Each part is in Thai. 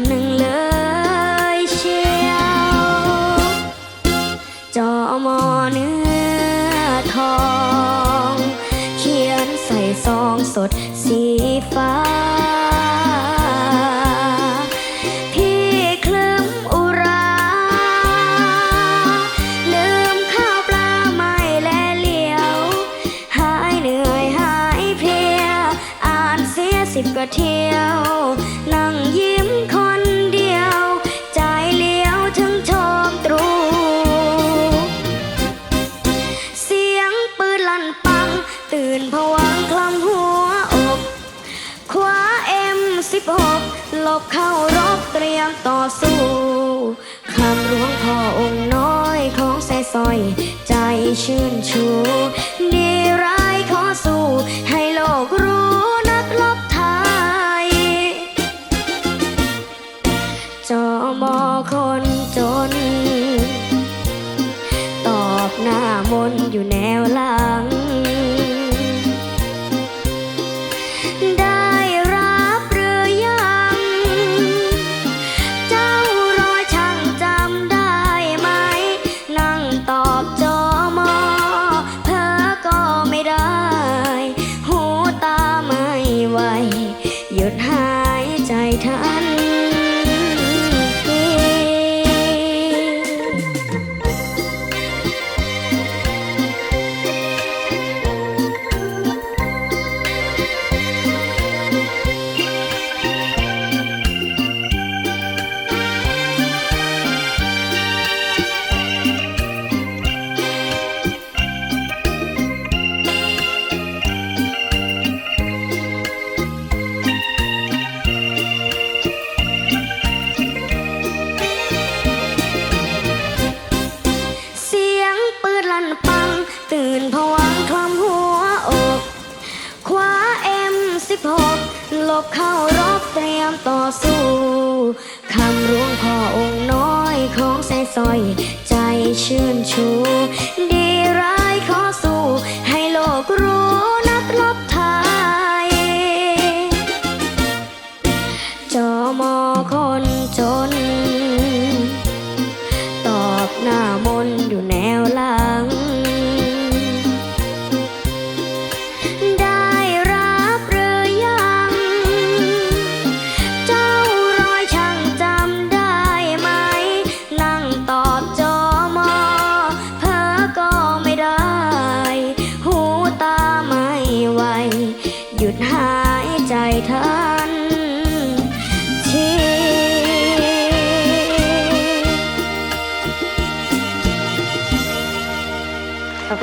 ำหนึ่งเลยเชียวจอมอเนื้อทอง เขียนใส่ซองสดสีฟ้า พี่คลึมอุรา ลืมข้าวปลาไม่และเหลียว หายเหนื่อยหายเพลีย อ่านเสียสิบกว่าเที่ยว นั่งยิ้ม บหกหลบเข้ารบเตรียมต่อสู้คำหลวงพ่อองค์น้อยของใส่สร้อย ใจชื่นชู ดีร้ายขอสู้ ให้โลกรู้นักลบไทยจอมอคนจน ตอบหน้ามนต์อยู่แนวหลังได้ สิบหกลบเข้ารบเตรียมต่อสู้คำหลวงพ่อองค์น้อยของใส่สอย ใจชื่นชูดี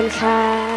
i'm Kulfa.